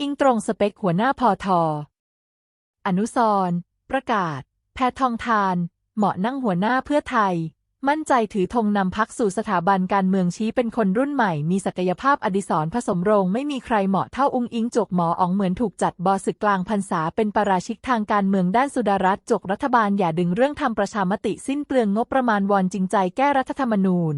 อิงตรงสเปคหัวหน้าพอทออนุสร์ประกาศ แพทองทาน เหมาะนั่งหัวหน้าเพื่อไทย มั่นใจถือธงนำพักสู่สถาบันการเมืองชี้เป็นคนรุ่นใหม่ มีศักยภาพอดิศรผสมโรงไม่มีใครเหมาะเท่าองค์อิงจกหมออ๋องเหมือนถูกจัดบอศึกกลางพรรษาเป็นปาราชิกทางการเมืองด้านสุดารัฐจกรัฐบาลอย่าดึงเรื่องทำประชามติสิ้นเปลืองงบประมาณวอนจริงใจแก้รัฐธรรมนูญ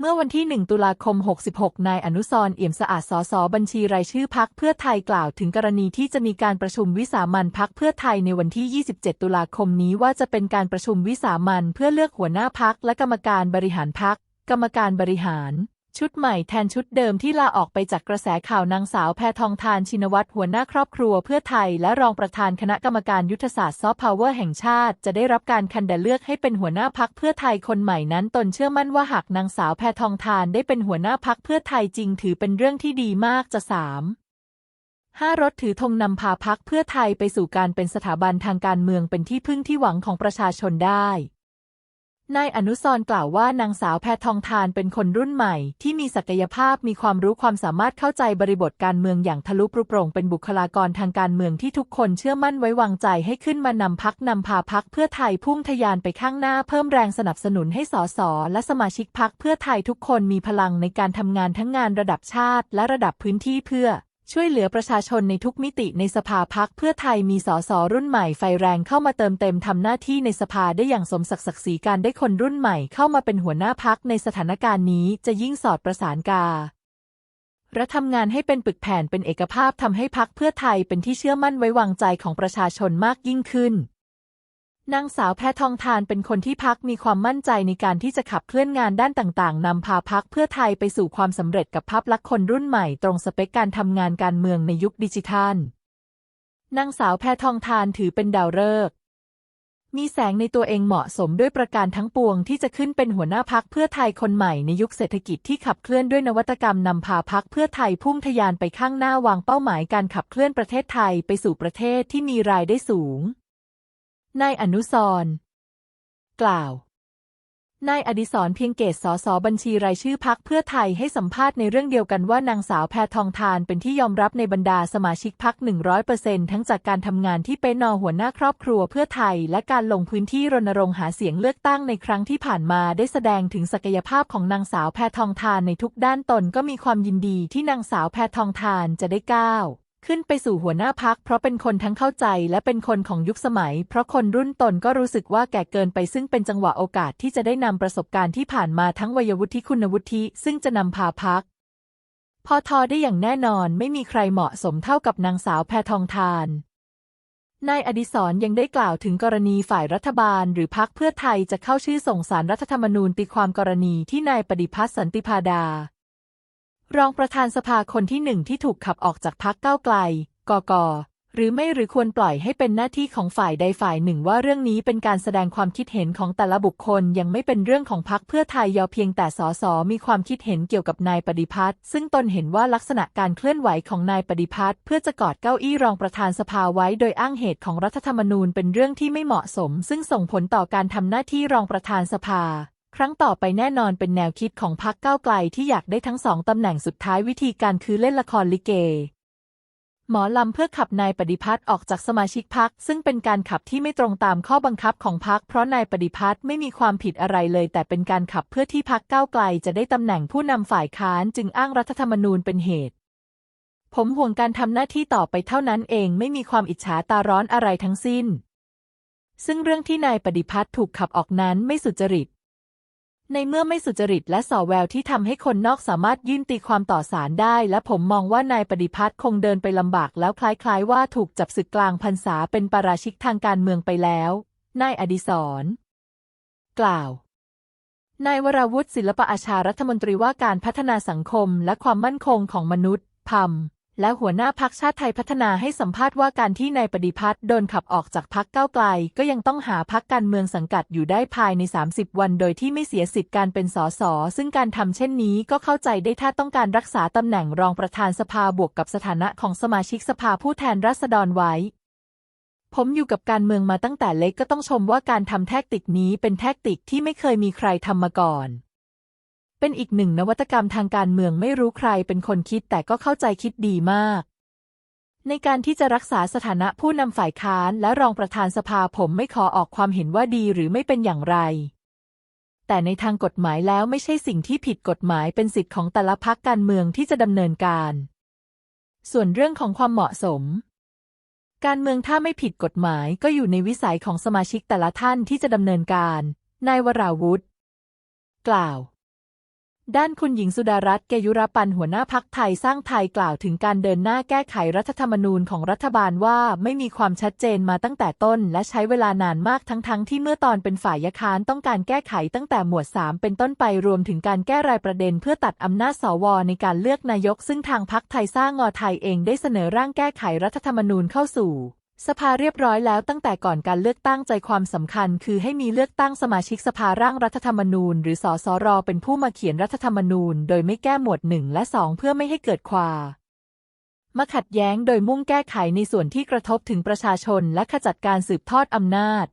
เมื่อวันที่ 1 ตุลาคม 66 นายอนุสรเอี่ยมสะอาด สส บัญชีรายชื่อพักเพื่อไทยกล่าวถึงกรณีที่จะมีการประชุมวิสามันพักเพื่อไทยในวันที่ 27 ตุลาคมนี้ว่าจะเป็นการประชุมวิสามันเพื่อเลือกหัวหน้าพักและกรรมการบริหารพัก กรรมการบริหาร ชุดใหม่แทนชุดเดิมที่ลาออกไปจากกระแสข่าวนางสาวแพทองทานชินวัตรหัวหน้าครอบครัวเพื่อไทย และรองประธานคณะกรรมการยุทธศาสตร์ซอฟต์พาวเวอร์แห่งชาติ จะได้รับการคันดเลือกให้เป็นหัวหน้าพักเพื่อไทยคนใหม่นั้น ตนเชื่อมั่นว่าหากนางสาวแพทองทานได้เป็นหัวหน้าพักเพื่อไทยจริง ถือเป็นเรื่องที่ดีมากจะสามห้ารถถือธงนำพาพักเพื่อไทยไปสู่การเป็นสถาบันทางการเมืองเป็นที่พึ่งที่หวังของประชาชนได้ นายอนุสร์กล่าวว่านางสาวแพทองทานเป็นคนรุ่นใหม่ ที่มีศักยภาพมีความรู้ความสามารถเข้าใจบริบทการเมืองอย่างทะลุปรุโปร่งเป็นบุคลากรทางการเมืองที่ทุกคนเชื่อมั่นไว้วางใจให้ขึ้นมานำพักนำพาพักเพื่อไทยพุ่งทะยานไปข้างหน้าเพิ่มแรงสนับสนุนให้สสและสมาชิกพักเพื่อไทยทุกคนมีพลังในการทำงานทั้งงานระดับชาติ และระดับพื้นที่เพื่อ ช่วยเหลือประชาชนในทุกมิติในสภาพักเพื่อไทยมีสสรุ่นใหม่ไฟแรงเข้ามาเติมเต็มทำหน้าที่ในสภาได้อย่างสมศักดิ์ศักดิ์ศรีการได้คนรุ่นใหม่เข้ามาเป็นหัวหน้าพักในสถานการณ์นี้จะยิ่งสอดประสานกาและทำงานให้เป็นปึกแผ่นเป็นเอกภาพทำให้พักเพื่อไทยเป็นที่เชื่อมั่นไว้วางใจของประชาชนมากยิ่งขึ้น นางสาวแพทองทานเป็นคนที่พักมีความมั่นใจในการที่จะขับเคลื่อนงานด้านต่างๆ นำพาพักเพื่อไทยไปสู่ความสำเร็จกับภาพลักษณ์คนรุ่นใหม่ตรงสเปคการทำงานการเมืองในยุคดิจิทัล นางสาวแพทองทานถือเป็นดาวฤกษ์มีแสงในตัวเองเหมาะสมด้วยประการทั้งปวงที่จะขึ้นเป็นหัวหน้าพักเพื่อไทยคนใหม่ในยุคเศรษฐกิจที่ขับเคลื่อนด้วยนวัตกรรมนำพาพักเพื่อไทยพุ่งทะยานไปข้างหน้าวางเป้าหมายการขับเคลื่อนประเทศไทยไปสู่ประเทศที่มีรายได้สูง นายอนุสร์กล่าวนายอดิศรเพียงเกตสสบัญชีรายชื่อพักเพื่อไทยให้สัมภาษณ์ในเรื่องเดียวกันว่านางสาวแพทองทานเป็นที่ยอมรับในบรรดาสมาชิกพัก 100%ทั้งจากการทำงานที่เป็นนอหัวหน้าครอบครัวเพื่อไทย และการลงพื้นที่รณรงค์หาเสียงเลือกตั้งในครั้งที่ผ่านมาได้แสดงถึงศักยภาพของนางสาวแพทองทานในทุกด้านตนก็มีความยินดีที่นางสาวแพทองทานจะได้ก้าว ขึ้นไปสู่หัวหน้าพักเพราะเป็นคนทั้งเข้าใจและเป็นคนของยุคสมัย เพราะคนรุ่นตนก็รู้สึกว่าแก่เกินไปซึ่งเป็นจังหวะโอกาสที่จะได้นำประสบการณ์ที่ผ่านมาทั้งวัยวุฒิคุณวุฒิซึ่งจะนำพาพักพอทอได้อย่างแน่นอนไม่มีใครเหมาะสมเท่ากับนางสาวแพทองทาน นายอดิศรยังได้กล่าวถึงกรณีฝ่ายรัฐบาล หรือพักเพื่อไทยจะเข้าชื่อส่งสารรัฐธรรมนูญตีความกรณีที่นายปฏิพัฒน์สันติพาดา รองประธานสภาคนที่หนึ่งที่ถูกขับออกจากพักก้าวไกล กก หรือไม่หรือควรปล่อยให้เป็นหน้าที่ของฝ่ายใดฝ่ายหนึ่งว่าเรื่องนี้เป็นการแสดงความคิดเห็นของแต่ละบุคคลยังไม่เป็นเรื่องของพักเพื่อไทยยอเพียงแต่สสมีความคิดเห็นเกี่ยวกับนายปฏิพัฒน์ซึ่งตนเห็นว่าลักษณะการเคลื่อนไหวของนายปฏิพัฒน์เพื่อจะกอดเก้าอี้รองประธานสภาไว้โดยอ้างเหตุของรัฐธรรมนูญเป็นเรื่องที่ไม่เหมาะสม ซึ่งส่งผลต่อการทำหน้าที่รองประธานสภา ครั้งต่อไปแน่นอนเป็นแนวคิดของพรรคก้าวไกลที่อยากได้ทั้งสองตำแหน่งสุดท้ายวิธีการคือเล่นละครลิเก หมอลำเพื่อขับนายปฏิพัฒน์ออกจากสมาชิกพักซึ่งเป็นการขับที่ไม่ตรงตามข้อบังคับของพักเพราะนายปฏิพัฒน์ไม่มีความผิดอะไรเลย แต่เป็นการขับเพื่อที่พักก้าวไกลจะได้ตำแหน่งผู้นำฝ่ายค้านจึงอ้างรัฐธรรมนูญเป็นเหตุ ผมห่วงการทำหน้าที่ต่อไปเท่านั้นเองไม่มีความอิจฉาตาร้อนอะไรทั้งสิ้น ซึ่งเรื่องที่นายปฏิพัฒน์ถูกขับออกนั้นไม่สุจริต ในเมื่อไม่สุจริตและส่อแววที่ทำให้คนนอกสามารถยื่นตีความต่อศาลได้ และผมมองว่านายปฏิพัฒน์คงเดินไปลำบากแล้วคล้าย ๆ ว่าถูกจับศึกกลางพรรษาเป็นปาราชิกทางการเมืองไปแล้วนายอดิศรกล่าว นายวราวุฒิศิลปอาชารัฐมนตรีว่าการพัฒนาสังคมและความมั่นคงของมนุษย์พัม และหัวหน้าพักชาติไทยพัฒนาให้สัมภาษณ์ว่าการที่นายปฏิพัฒน์โดนขับออกจากพักก้าไกล ก็ยังต้องหาพักการเมืองสังกัดอยู่ได้ภายใน 30 วัน โดยที่ไม่เสียสิทธิ์การเป็นสสซึ่งการทำเช่นนี้ก็เข้าใจได้ถ้าต้องการรักษาตำแหน่งรองประธานสภาบวกกับสถานะของสมาชิกสภาผู้แทนราษฎรไว้ผมอยู่กับการเมืองมาตั้งแต่เล็กก็ต้องชมว่าการทำแทคติกนี้เป็นแทคติกที่ไม่เคยมีใครทำมาก่อน เป็นอีกหนึ่งนวัตกรรมทางการเมืองไม่รู้ใครเป็นคนคิดแต่ก็เข้าใจคิดดีมาก ในการที่จะรักษาสถานะผู้นำฝ่ายค้านและรองประธานสภาผมไม่ขอออกความเห็นว่าดีหรือไม่เป็นอย่างไรแต่ในทางกฎหมายแล้วไม่ใช่สิ่งที่ผิดกฎหมายเป็นสิทธิ์ของแต่ละพรรคการเมืองที่จะดำเนินการ ส่วนเรื่องของความเหมาะสม การเมืองถ้าไม่ผิดกฎหมายก็อยู่ในวิสัยของสมาชิกแต่ละท่านที่จะดำเนินการ นายวราวุธกล่าว ด้านคุณหญิงสุดารัตน์เกยุรปันหัวหน้าพักไทยสร้างไทยกล่าวถึงการเดินหน้าแก้ไขรัฐธรรมนูญของรัฐบาลว่าไม่มีความชัดเจนมาตั้งแต่ต้น และใช้เวลานานมากทั้งๆทที่เมื่อตอนเป็นฝ่ายยค้านต้องการแก้ไขตั้งแต่หมวด 3 เป็นต้นไปรวมถึงการแก้รายประเด็นเพื่อตัดอำนาจสวในการเลือกนายก ซึ่งทางพักไทยสร้างงอไทยเองได้เสนอร่างแก้ไขรัฐธรรมนูญเข้าสู่ สภาเรียบร้อยแล้วตั้งแต่ก่อนการเลือกตั้งใจความสำคัญ คือให้มีเลือกตั้งสมาชิกสภาร่างรัฐธรรมนูญ หรือสสรเป็นผู้มาเขียนรัฐธรรมนูญ โดยไม่แก้หมวดหนึ่งและ2เพื่อไม่ให้เกิดความมาขัดแย้งโดยมุ่งแก้ไขในส่วนที่กระทบถึงประชาชนและขจัดการสืบทอดอำนาจ